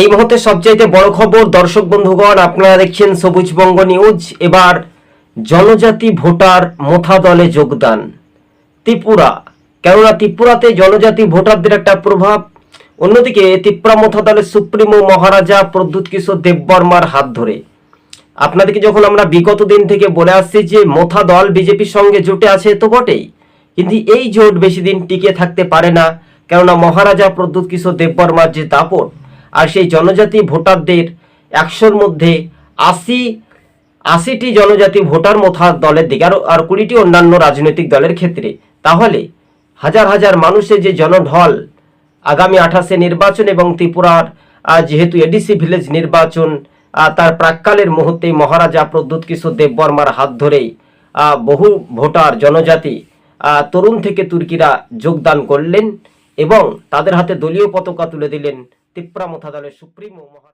এই মুহূর্তে সবচাইতে বড় খবর, দর্শক বন্ধুগণ, আপনারা দেখছেন সবুজবঙ্গ নিউজ। এবার জনজাতি ভোটার মোথা দলে যোগদান। ত্রিপুরা, কেননা ত্রিপুরাতে জনজাতি ভোটারদের একটা প্রভাব। অন্যদিকে ত্রিপুরা মোথা দলের সুপ্রিমো মহারাজা প্রদ্যুৎ কিশোর দেববর্মার হাত ধরে। আপনাদেরকে যখন আমরা বিগত দিন থেকে বলে আসছি যে মোথা দল বিজেপির সঙ্গে জোটে আছে, তো বটেই। কিন্তু এই জোট বেশি দিন টিকে থাকতে পারে না, কেননা মহারাজা প্রদ্যুৎ কিশোর দেববর্মার যে দাপট আর সেই জনজাতি ভোটারদের একশোর মধ্যে আশি, আশিটি জনজাতি ভোটার মোথা দলের দিকে আর আর কুড়িটি অন্যান্য রাজনৈতিক দলের ক্ষেত্রে। তাহলে হাজার হাজার মানুষের যে জনঢল আগামী আঠাশে নির্বাচন এবং ত্রিপুরার যেহেতু এডিসি ভিলেজ নির্বাচন তার প্রাককালের মুহূর্তে মহারাজা প্রদ্যুৎ কিশোর দেববর্মার হাত ধরেই বহু ভোটার জনজাতি তরুণ থেকে তুর্কিরা যোগদান করলেন এবং তাদের হাতে দলীয় পতাকা তুলে দিলেন ত্রিপুরা মোথা দলের সুপ্রিমো মহারাজা।